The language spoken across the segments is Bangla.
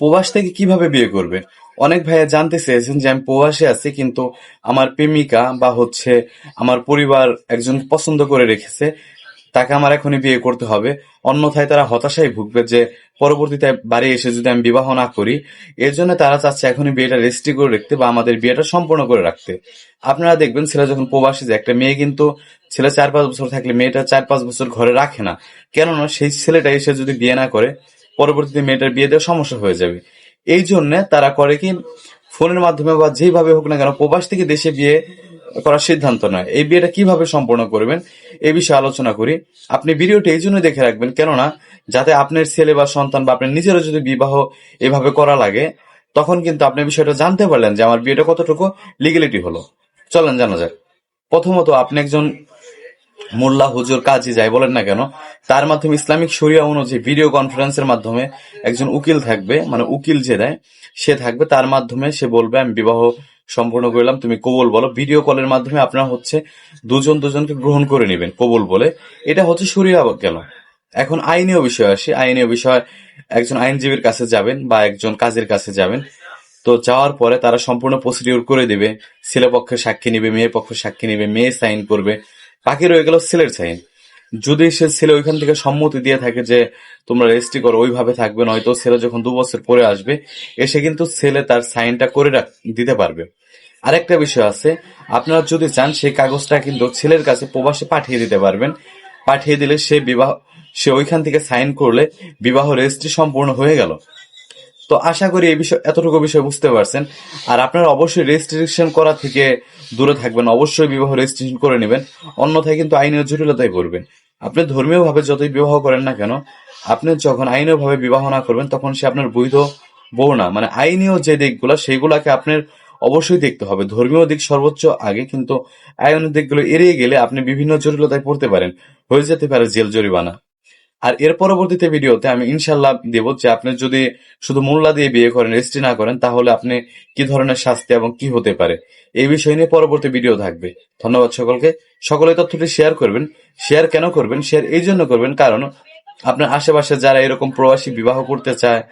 প্রবাস থেকে কীভাবে বিয়ে করবে? অনেক ভাইয়া জানতে চেয়েছেন যে আমি প্রবাসে আছি, কিন্তু আমার প্রেমিকা বা হচ্ছে আমার পরিবার একজন পছন্দ করে রেখেছে, তাকে আমার এখনই বিয়ে করতে হবে। অন্যথায় তারা হতাশায় ভুগবে যে পরবর্তীতে বাড়ি এসে যদি আমি বিবাহ না করি এর জন্য তারা চাচ্ছে এখনই বিয়েটা রেজিস্ট্রি করে রাখতে বা আমাদের বিয়েটা সম্পূর্ণ করে রাখতে। আপনারা দেখবেন ছেলে যখন প্রবাসী যায়, একটা মেয়ে কিন্তু ছেলে চার পাঁচ বছর থাকলে মেয়েটা চার পাঁচ বছর ঘরে রাখে না। কেননা সেই ছেলেটা এসে যদি বিয়ে না করে পরবর্তীতে মেয়েটার বিয়ে দেওয়া সমস্যা হয়ে যাবে। এই জন্য তারা করে কি, ফোনের মাধ্যমে বা যেভাবে হোক না কেন প্রবাস থেকে দেশে বিয়ে করার সিদ্ধান্ত নয়। এই বিয়েটা কীভাবে সম্পন্ন করবেন এই বিষয়ে আলোচনা করি। আপনি ভিডিওটি এই জন্য দেখে রাখবেন, কেননা যাতে আপনার ছেলে বা সন্তান বা আপনার নিজেরও যদি বিবাহ এভাবে করা লাগে, তখন কিন্তু আপনি বিষয়টা জানতে পারলেন যে আমার বিয়েটা কতটুকু লিগেলিটি হলো। চলেন, জানা যাক। প্রথমত আপনি একজন মোল্লা হুজুর কাজী যাই বলেন না কেন, তার মাধ্যমে ইসলামিক শরিয়া অনুযায়ী ভিডিও কনফারেন্সের মাধ্যমে একজন উকিল থাকবে মানে উকিল যে দেয়, সে থাকবে, তার মাধ্যমে সে বলবে, আমি বিবাহ সম্পূর্ণ করলাম, তুমি কবুল বলো। ভিডিও কলের মাধ্যমে আপনারা হচ্ছে দুজন দুজনকে গ্রহণ করে নেবেন, কবুল বলে। এটা হচ্ছে শরিয়া গেল এখন আইনীয় বিষয় আসি, আইনীয় বিষয়, একজন আইনজীবীর কাছে যাবেন বা একজন কাজের কাছে যাবেন, তো যাওয়ার পরে তারা সম্পূর্ণ প্রসিডিউর করে দিবে, ছেলে পক্ষে সাক্ষী নিবে, মেয়ের পক্ষে সাক্ষী নিবে, মেয়ে সাইন করবে বাকি রয়ে গেল ছেলের সাইন যদি সে ছেলে ওইখান থেকে সম্মতি দিয়ে থাকে যে তোমরা রেজিস্ট্রি করো, ওইভাবে থাকবে, নয়তো ছেলে যখন দু বছর পরে আসবে, এসে কিন্তু ছেলে তার সাইনটা করে দিতে পারবে। আরেকটা বিষয় আছে, আপনারা যদি চান সেই কাগজটা কিন্তু ছেলের কাছে প্রবাসে পাঠিয়ে দিতে পারবেন। পাঠিয়ে দিলে সে বিবাহ সে ওইখান থেকে সাইন করলে বিবাহ রেজিস্ট্রি সম্পূর্ণ হয়ে গেল। তো আশা করি এই বিষয় এতটুকু বিষয় বুঝতে পারছেন। আর আপনারা অবশ্যই রেজিস্ট্রেশন করা থেকে দূরে থাকবেন, অবশ্যই বিবাহ রেজিস্ট্রেশন করে নেবেন। অন্যথায় কিন্তু আইনের জটিলতায় পড়বেন। আপনি ধর্মীয় ভাবে যতই বিবাহ করেন না কেন, আপনি যখন আইনীয় ভাবে বিবাহ না করবেন, তখন সে আপনার বৈধ বউ না। মানে আইনীয় যে দিকগুলো সেইগুলাকে আপনার অবশ্যই দেখতে হবে। ধর্মীয় দিক সর্বোচ্চ আগে, কিন্তু আইনের দিকগুলো এড়িয়ে গেলে আপনি বিভিন্ন জটিলতায় পড়তে পারেন। হয়ে যেতে পারে জেল জরিমানা। আর এর পরবর্তীতে ভিডিওতে আমি ইনশাল্লাহ দেব যে আপনি যদি শুধু মোল্লা দিয়ে বিয়ে করেন, রেজিস্ট্রি না করেন, তাহলে আপনি কি ধরনের শাস্তি এবং কি হতে পারে? এই বিষয় নিয়ে পরবর্তী ভিডিও থাকবে। ধন্যবাদ সকলকে। সকলে তথ্যটি শেয়ার করবেন। শেয়ার কেন করবেন? শেয়ার এই জন্য করবেন কারণ আপনার আশেপাশে যারা এরকম প্রবাসী বিবাহ করতে চায়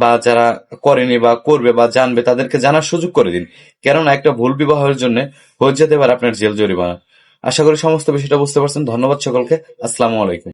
বা যারা করেনি বা করবে বা জানবে, তাদেরকে জানার সুযোগ করে দিন। কেননা একটা ভুল বিবাহের জন্য হয়ে যেতে পারে আপনার জেল জরিমানা। আশা করি সমস্ত বিষয়টা বুঝতে পারছেন। ধন্যবাদ সকলকে। আসসালামু আলাইকুম।